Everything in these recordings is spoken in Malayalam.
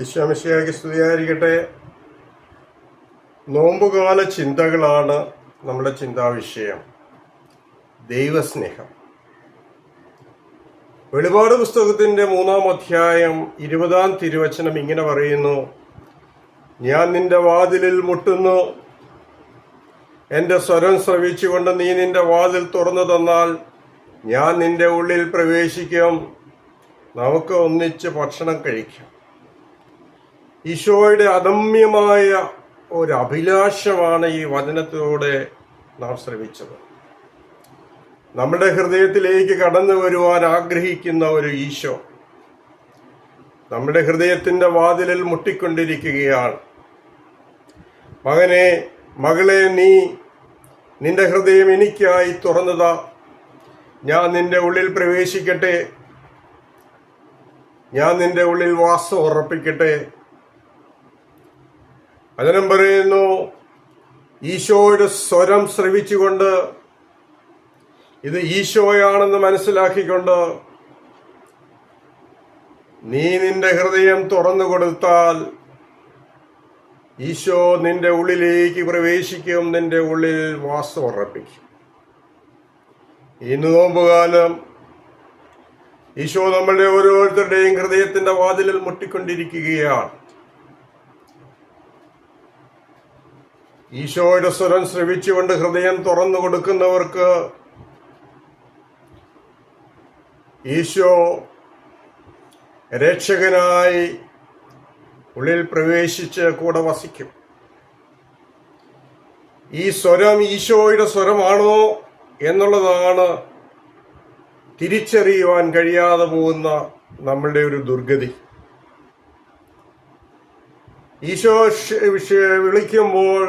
ഈശ്വമിശിയാക്കി സ്തുതിയായിരിക്കട്ടെ. നോമ്പുകാല ചിന്തകളാണ് നമ്മുടെ ചിന്താവിഷയം. ദൈവസ്നേഹം. വെളിപാട് പുസ്തകത്തിന്റെ മൂന്നാം അധ്യായം ഇരുപതാം തിരുവചനം ഇങ്ങനെ പറയുന്നു ഞാൻ നിന്റെ വാതിലിൽ മുട്ടുന്നു. എന്റെ സ്വരം ശ്രവിച്ചുകൊണ്ട് നീ നിന്റെ വാതിൽ തുറന്നു തന്നാൽ ഞാൻ നിന്റെ ഉള്ളിൽ പ്രവേശിക്കും. നമുക്ക് ഒന്നിച്ച് ഭക്ഷണം കഴിക്കാം. ഈശോയുടെ അദമ്യമായ ഒരു അഭിലാഷമാണ് ഈ വചനത്തിലൂടെ നാം ശ്രമിച്ചത്. നമ്മുടെ ഹൃദയത്തിലേക്ക് കടന്നു വരുവാൻ ആഗ്രഹിക്കുന്ന ഒരു ഈശോ നമ്മുടെ ഹൃദയത്തിന്റെ വാതിലിൽ മുട്ടിക്കൊണ്ടിരിക്കുകയാണ്. മകനെ മകളെ നീ നിന്റെ ഹൃദയം എനിക്കായി തുറന്നതാ. ഞാൻ നിന്റെ ഉള്ളിൽ പ്രവേശിക്കട്ടെ. ഞാൻ നിന്റെ ഉള്ളിൽ വാസം ഉറപ്പിക്കട്ടെ. വചനം പറയുന്നു ഈശോയുടെ സ്വരം ശ്രവിച്ചുകൊണ്ട് ഇത് ഈശോയാണെന്ന് മനസ്സിലാക്കിക്കൊണ്ട് നീ നിന്റെ ഹൃദയം തുറന്നു കൊടുത്താൽ ഈശോ നിന്റെ ഉള്ളിലേക്ക് പ്രവേശിക്കും നിന്റെ ഉള്ളിൽ വാസം ഉറപ്പിക്കും. ഇന്ന് നോമ്പുകാലം. ഈശോ നമ്മളുടെ ഓരോരുത്തരുടെയും ഹൃദയത്തിന്റെ വാതിലിൽ മുട്ടിക്കൊണ്ടിരിക്കുകയാണ്. ഈശോയുടെ സ്വരം ശ്രവിച്ചുകൊണ്ട് ഹൃദയം തുറന്നു കൊടുക്കുന്നവർക്ക് ഈശോ രക്ഷകനായി ഉള്ളിൽ പ്രവേശിച്ച് കൂടെ വസിക്കും. ഈ സ്വരം ഈശോയുടെ സ്വരമാണോ എന്നുള്ളതാണ് തിരിച്ചറിയുവാൻ കഴിയാതെ പോകുന്ന നമ്മളുടെ ഒരു ദുർഗതി. ഈശോ വിളിക്കുമ്പോൾ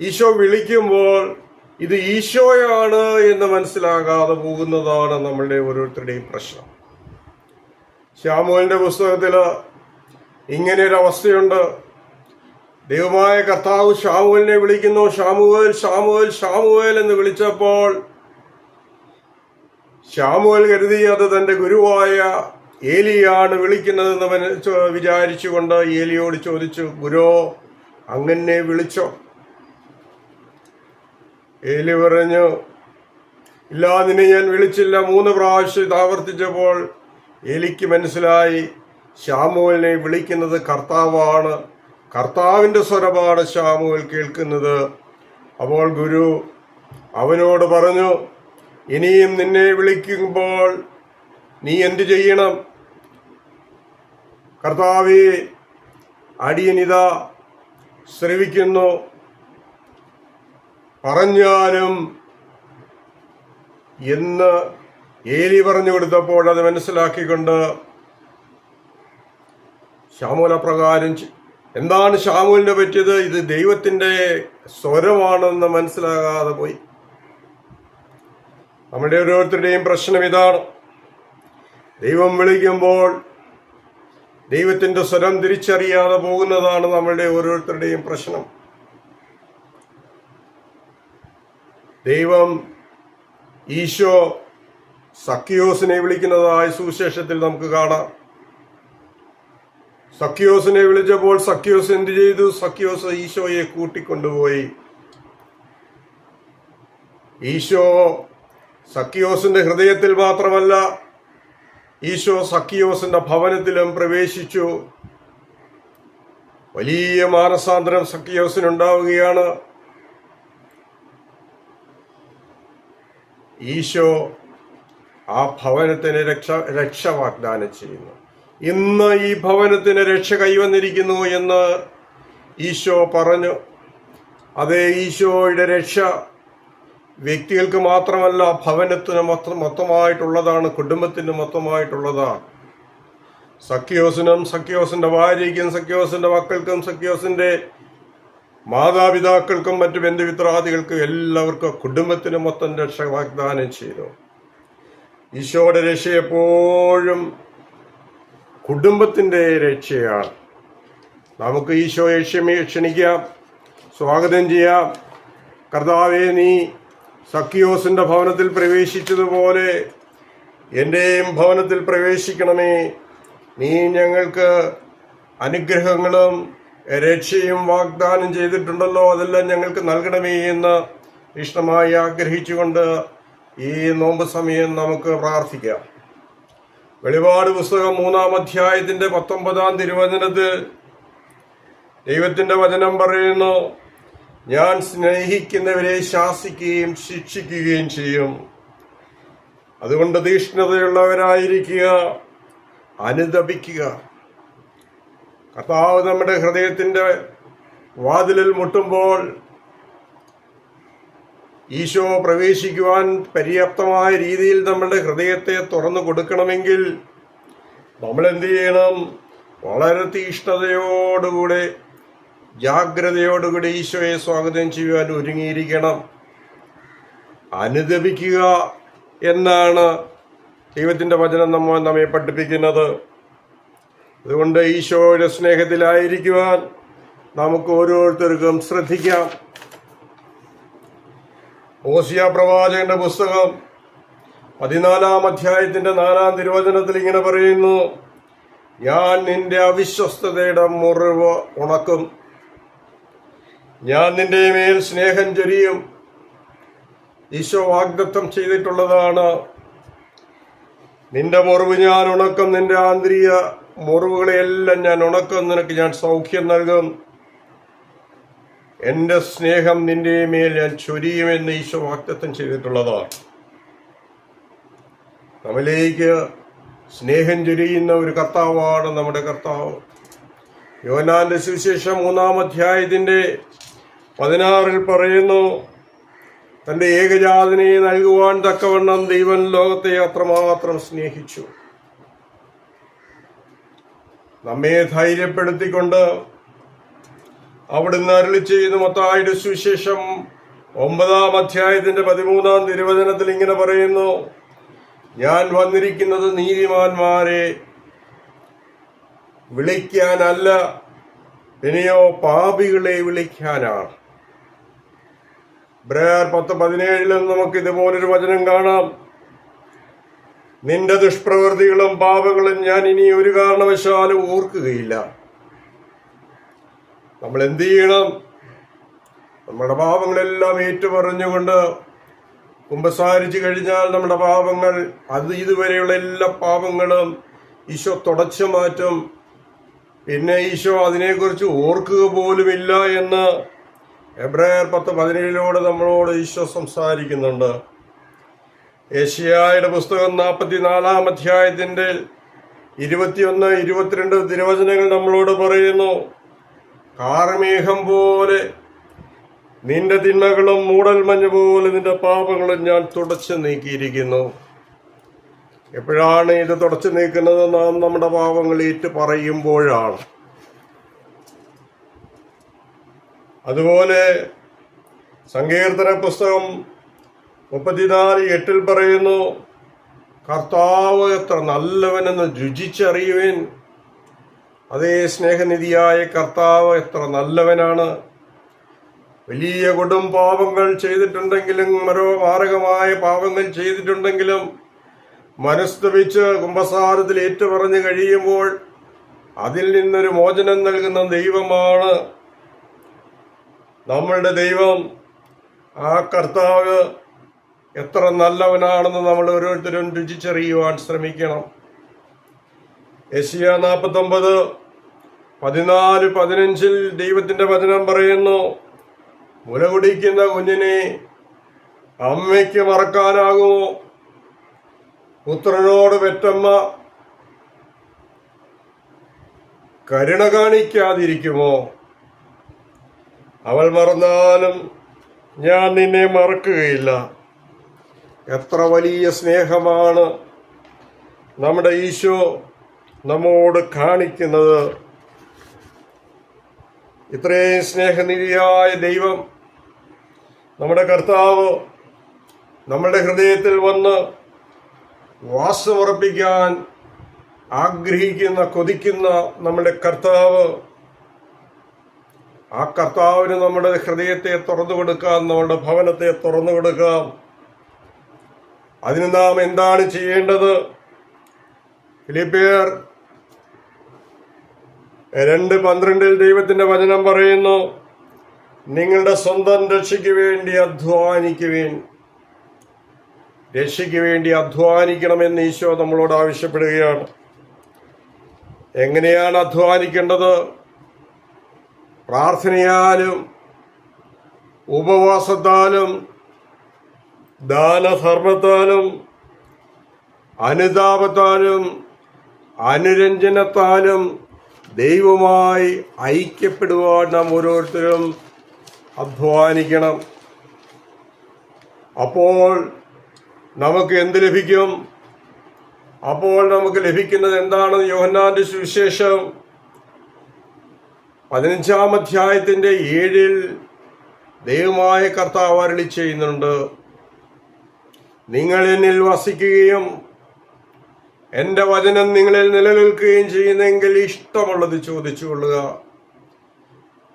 ഈശോ വിളിക്കുമ്പോൾ ഇത് ഈശോയാണ് എന്ന് മനസ്സിലാകാതെ പോകുന്നതാണ് നമ്മളുടെ ഓരോരുത്തരുടെയും പ്രശ്നം. ശ്യാമോലിന്റെ പുസ്തകത്തിൽ ഒരു അവസ്ഥയുണ്ട് ദൈവമായ കർത്താവ് ഷാമുവലിനെ വിളിക്കുന്നു ഷാമുവേൽ ഷാമുവേൽ ഷാമുവേൽ എന്ന് വിളിച്ചപ്പോൾ ഷാമുവൽ കരുതി അത് തന്റെ ഗുരുവായ ഏലിയാണ് വിളിക്കുന്നതെന്ന് വിചാരിച്ചുകൊണ്ട് ഏലിയോട് ചോദിച്ചു ഗുരു അങ്ങനെ വിളിച്ചോ? ഏലി പറഞ്ഞു ഇല്ല നിന്നെ ഞാൻ വിളിച്ചില്ല. മൂന്ന് പ്രാവശ്യം ആവർത്തിച്ചപ്പോൾ എലിക്ക് മനസ്സിലായി ശ്യാമുവിനെ വിളിക്കുന്നത് കർത്താവാണ്. കർത്താവിന്റെ സ്വരമാണ് ശ്യാമുവിൽ കേൾക്കുന്നത്. അപ്പോൾ ഗുരു അവനോട് പറഞ്ഞു ഇനിയും നിന്നെ വിളിക്കുമ്പോൾ നീ എന്തു ചെയ്യണം? കർത്താവേ അടിയനിതാ ശ്രവിക്കുന്നു. പറഞ്ഞാലും എന്ന് ഏലി പറഞ്ഞു കൊടുത്തപ്പോൾ അത് മനസ്സിലാക്കിക്കൊണ്ട് ശ്യാമൂല പ്രകാരം എന്താണ് ശ്യാമൂലിനെ പറ്റിയത്? ഇത് ദൈവത്തിന്റെ സ്വരമാണെന്ന് മനസ്സിലാകാതെ പോയി. നമ്മുടെ ഓരോരുത്തരുടെയും പ്രശ്നം ഇതാണ്. ദൈവം വിളിക്കുമ്പോൾ ദൈവത്തിന്റെ സ്വരം തിരിച്ചറിയാതെ പോകുന്നതാണ് നമ്മളുടെ ഓരോരുത്തരുടെയും പ്രശ്നം. ദൈവം ഈശോ സക്കിയോസിനെ വിളിക്കുന്നതായ സുവിശേഷത്തിൽ നമുക്ക് കാണാം. സക്കിയോസിനെ വിളിച്ചപ്പോൾ സക്കിയോസ് എന്ത് ചെയ്തു? സക്കിയോസ് ഈശോയെ കൂട്ടിക്കൊണ്ടുപോയി. ഈശോ സക്കിയോസിന്റെ ഹൃദയത്തിൽ മാത്രമല്ല ഈശോ സക്കിയോസിന്റെ ഭവനത്തിലും പ്രവേശിച്ചു. വലിയ മാനസാന്തരം സക്കിയോസിനുണ്ടാവുകയാണ് ഈശോ ആ ഭവനത്തിന് രക്ഷ രക്ഷ വാഗ്ദാനം ചെയ്യുന്നു. ഇന്ന് ഈ ഭവനത്തിന് രക്ഷ കൈവന്നിരിക്കുന്നു എന്ന് ഈശോ പറഞ്ഞു. അതേ ഈശോയുടെ രക്ഷ വ്യക്തികൾക്ക് മാത്രമല്ല ഭവനത്തിന് മൊത്തം മൊത്തമായിട്ടുള്ളതാണ് കുടുംബത്തിന് മൊത്തമായിട്ടുള്ളതാണ്. സഖ്യോസിനും സഖ്യോസിന്റെ ഭാര്യയ്ക്കും സഖ്യോസിന്റെ മക്കൾക്കും സഖ്യോസിന്റെ മാതാപിതാക്കൾക്കും മറ്റു ബന്ധുമിത്രാദികൾക്കും എല്ലാവർക്കും കുടുംബത്തിന് മൊത്തം രക്ഷ വാഗ്ദാനം ചെയ്തു. ഈശോയുടെ രക്ഷ എപ്പോഴും കുടുംബത്തിന്റെ രക്ഷയാണ്. നമുക്ക് ഈശോയെ ക്ഷമി ക്ഷണിക്കാം സ്വാഗതം ചെയ്യാം. കർത്താവെ നീ സക്കിയോസിന്റെ ഭവനത്തിൽ പ്രവേശിച്ചതുപോലെ എന്റെയും ഭവനത്തിൽ പ്രവേശിക്കണമേ. നീ ഞങ്ങൾക്ക് അനുഗ്രഹങ്ങളും രക്ഷയും വാഗ്ദാനം ചെയ്തിട്ടുണ്ടല്ലോ അതെല്ലാം ഞങ്ങൾക്ക് നൽകണമേ എന്ന് ഇഷ്ടമായി ആഗ്രഹിച്ചുകൊണ്ട് ഈ നോമ്പ് സമയം നമുക്ക് പ്രാർത്ഥിക്കാം. വെളിപാട് പുസ്തകം മൂന്നാം അധ്യായത്തിന്റെ പത്തൊമ്പതാം തിരുവചനത്തിൽ ദൈവത്തിന്റെ വചനം പറയുന്നു ഞാൻ സ്നേഹിക്കുന്നവരെ ശാസിക്കുകയും ശിക്ഷിക്കുകയും ചെയ്യും. അതുകൊണ്ട് തീഷ്ണതയുള്ളവരായിരിക്കുക അനുദപിക്കുക. കർത്താവ് നമ്മുടെ ഹൃദയത്തിന്റെ വാതിലിൽ മുട്ടുമ്പോൾ ഈശോ പ്രവേശിക്കുവാൻ പര്യാപ്തമായ രീതിയിൽ നമ്മുടെ ഹൃദയത്തെ തുറന്നു കൊടുക്കണമെങ്കിൽ നമ്മൾ എന്ത് ചെയ്യണം? വളരെ തീഷ്ണതയോടുകൂടെ ജാഗ്രതയോടുകൂടി ഈശോയെ സ്വാഗതം ചെയ്യുവാൻ ഒരുങ്ങിയിരിക്കണം. അനുദപിക്കുക എന്നാണ് ദൈവത്തിന്റെ വചനം നമ്മൾ നമ്മെ പഠിപ്പിക്കുന്നത്. അതുകൊണ്ട് ഈശോയുടെ സ്നേഹത്തിലായിരിക്കുവാൻ നമുക്ക് ഓരോരുത്തർക്കും ശ്രദ്ധിക്കാം. ഓസിയ പ്രവാചകന്റെ പുസ്തകം പതിനാലാം അധ്യായത്തിന്റെ നാലാം തിരുവചനത്തിൽ ഇങ്ങനെ പറയുന്നു ഞാൻ നിന്റെ അവിശ്വസ്തതയുടെ മുറിവ് ഉണക്കും. ഞാൻ നിന്റെ മേൽ സ്നേഹം ചൊരിയും. ഈശോ വാഗ്ദത്തം ചെയ്തിട്ടുള്ളതാണ്. നിന്റെ മുറിവ് ഞാൻ ഉണക്കും നിന്റെ ആന്തരിക മുറിവുകളെയെല്ലാം ഞാൻ ഉണക്കും. നിനക്ക് ഞാൻ സൗഖ്യം നൽകും. എന്റെ സ്നേഹം നിന്റെ മേൽ ഞാൻ ചൊരിയുമെന്ന് ഈശോ വാക്തത്വം ചെയ്തിട്ടുള്ളതാണ്. നമ്മിലേക്ക് സ്നേഹം ചൊരിയുന്ന ഒരു കർത്താവാണ് നമ്മുടെ കർത്താവ്. യോനാന്റെ സുവിശേഷം മൂന്നാം അധ്യായത്തിന്റെ പതിനാറിൽ പറയുന്നു തന്റെ ഏകജാതനെ നൽകുവാൻ തക്കവണ്ണം ദൈവൻ ലോകത്തെ അത്രമാത്രം സ്നേഹിച്ചു. നമ്മെ ധൈര്യപ്പെടുത്തിക്കൊണ്ട് അവിടുന്ന് അരുളി ചെയ്യുന്ന മൊത്തമായിട്ട് സുവിശേഷം ഒമ്പതാം അധ്യായത്തിന്റെ പതിമൂന്നാം തിരുവചനത്തിൽ ഇങ്ങനെ പറയുന്നു ഞാൻ വന്നിരിക്കുന്നത് നീതിമാന്മാരെ വിളിക്കാനല്ല പിന്നെയോ പാപികളെ വിളിക്കാനാണ്. ബ്രയർ പത്ത് പതിനേഴിലും നമുക്ക് ഇതുപോലൊരു വചനം കാണാം. നിന്റെ ദുഷ്പ്രവൃത്തികളും പാപങ്ങളും ഞാൻ ഇനി ഒരു കാരണവശാലും ഓർക്കുകയില്ല. നമ്മൾ എന്ത് ചെയ്യണം? നമ്മുടെ പാപങ്ങളെല്ലാം ഏറ്റുപറഞ്ഞുകൊണ്ട് കുമ്പസാരിച്ചു കഴിഞ്ഞാൽ നമ്മുടെ പാപങ്ങൾ അത് ഇതുവരെയുള്ള എല്ലാ പാപങ്ങളും ഈശോ തുടച്ചു മാറ്റും. പിന്നെ ഈശോ അതിനെക്കുറിച്ച് ഓർക്കുക പോലുമില്ല എന്ന് എബ്രായർ പത്ത് പതിനേഴിലൂടെ നമ്മളോട് ഈശോ സംസാരിക്കുന്നുണ്ട്. ഏഷ്യായുടെ പുസ്തകം നാൽപ്പത്തിനാലാം അധ്യായത്തിന്റെ ഇരുപത്തിയൊന്ന് ഇരുപത്തിരണ്ട് തിരുവചനങ്ങൾ നമ്മളോട് പറയുന്നു. കാർമേഘം പോലെ നിന്റെ തിന്മകളും മൂടൽമഞ്ഞ് പോലെ നിന്റെ പാപങ്ങളും ഞാൻ തുടച്ചു നീക്കിയിരിക്കുന്നു. എപ്പോഴാണ് ഇത് തുടച്ചു നീക്കുന്നത്? നാം നമ്മുടെ പാപങ്ങൾ ഏറ്റു പറയുമ്പോഴാണ്. അതുപോലെ സങ്കീർത്തന പുസ്തകം മുപ്പത്തിനാല് എട്ടിൽ പറയുന്നു കർത്താവ് എത്ര നല്ലവനെന്ന് രുചിച്ചറിയുവേൻ. അതേ സ്നേഹനിധിയായ കർത്താവ് എത്ര നല്ലവനാണ്. വലിയ കൊടും പാപങ്ങൾ ചെയ്തിട്ടുണ്ടെങ്കിലും മരോ മാരകമായ പാപങ്ങൾ ചെയ്തിട്ടുണ്ടെങ്കിലും മനസ്തപിച്ച് കുംഭസാരത്തിൽ ഏറ്റുപറഞ്ഞു കഴിയുമ്പോൾ അതിൽ നിന്നൊരു മോചനം നൽകുന്ന ദൈവമാണ് നമ്മളുടെ ദൈവം. ആ കർത്താവ് എത്ര നല്ലവനാണെന്ന് നമ്മൾ ഓരോരുത്തരും രുചിച്ചറിയുവാൻ ശ്രമിക്കണം. യശിയ നാൽപ്പത്തൊമ്പത് പതിനാല് പതിനഞ്ചിൽ ദൈവത്തിന്റെ വചനം പറയുന്നു മുല കുടിക്കുന്ന കുഞ്ഞിനെ അമ്മയ്ക്ക് മറക്കാനാകുമോ പുത്രനോട് വെറ്റമ്മ കരുണ കാണിക്കാതിരിക്കുമോ? അവൾ മറന്നാലും ഞാൻ നിന്നെ മറക്കുകയില്ല. എത്ര വലിയ സ്നേഹമാണ് നമ്മുടെ ഈശോ നമ്മോട് കാണിക്കുന്നത്. ഇത്രയും സ്നേഹനിധിയായ ദൈവം നമ്മുടെ കർത്താവ് നമ്മുടെ ഹൃദയത്തിൽ വന്ന് വാസമുറപ്പിക്കാൻ ആഗ്രഹിക്കുന്ന കൊതിക്കുന്ന നമ്മുടെ കർത്താവ് ആ കർത്താവിന് നമ്മുടെ ഹൃദയത്തെ തുറന്നു കൊടുക്കാം നമ്മുടെ ഭവനത്തെ തുറന്നു കൊടുക്കാം അതിന് നാം എന്താണ് ചെയ്യേണ്ടത്? ഫിലിപ്പിയർ രണ്ട് പന്ത്രണ്ടിൽ ദൈവത്തിന്റെ വചനം പറയുന്നു നിങ്ങളുടെ സ്വന്തം രക്ഷയ്ക്ക് വേണ്ടി അധ്വാനിക്കുവേൻ. രക്ഷയ്ക്ക് വേണ്ടി അധ്വാനിക്കണമെന്ന് ഈശോ നമ്മളോട് ആവശ്യപ്പെടുകയാണ്. എങ്ങനെയാണ് അധ്വാനിക്കേണ്ടത്? പ്രാർത്ഥനയാലും ഉപവാസത്താലും ദാനധർമ്മത്താലും അനുതാപത്താലും അനുരഞ്ജനത്താലും ദൈവമായി ഐക്യപ്പെടുവാൻ നാം ഓരോരുത്തരും അധ്വാനിക്കണം. അപ്പോൾ നമുക്ക് എന്ത് ലഭിക്കും? അപ്പോൾ നമുക്ക് ലഭിക്കുന്നത് എന്താണ് യോഹന്നാന്റെ സുവിശേഷം പതിനഞ്ചാം അധ്യായത്തിന്റെ ഏഴിൽ ദൈവമായ കർത്താവ് അരളി ചെയ്യുന്നുണ്ട്. നിങ്ങൾ എന്നിൽ വസിക്കുകയും എന്റെ വചനം നിങ്ങളിൽ നിലനിൽക്കുകയും ചെയ്യുന്നെങ്കിൽ ഇഷ്ടമുള്ളത് ചോദിച്ചു കൊള്ളുക.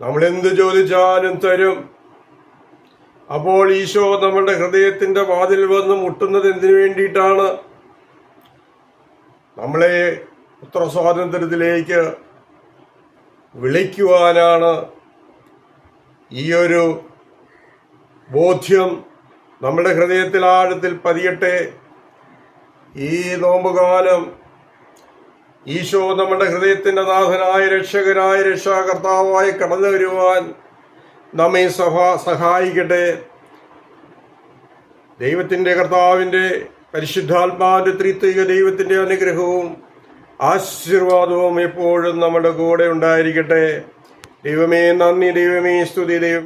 നമ്മൾ എന്ത് ചോദിച്ചാലും തരും. അപ്പോൾ ഈശോ നമ്മളുടെ ഹൃദയത്തിന്റെ വാതിൽ വന്ന് മുട്ടുന്നത് എന്തിനു വേണ്ടിയിട്ടാണ്? നമ്മളെ പുത്ര സ്വാതന്ത്ര്യത്തിലേക്ക് വിളിക്കുവാനാണ് ഈ ഒരു ബോധ്യം. നമ്മുടെ ഹൃദയത്തിൽ ആഴത്തിൽ പതിയട്ടെ. ഈ നോമ്പുകാലം ഈശോ നമ്മുടെ ഹൃദയത്തിന്റെ നാഥനായ രക്ഷകനായ രക്ഷാകർത്താവായി കടന്നു വരുവാൻ നമ്മെ സഹാ സഹായിക്കട്ടെ. ദൈവത്തിന്റെ കർത്താവിന്റെ പരിശുദ്ധാത്മാവിന്റെ ത്രിത്വിക ദൈവത്തിന്റെ അനുഗ്രഹവും ആശീർവാദവും എപ്പോഴും നമ്മുടെ കൂടെ ഉണ്ടായിരിക്കട്ടെ. ദൈവമേ നന്ദി. ദൈവമേ സ്തുതി. ദൈവമേ.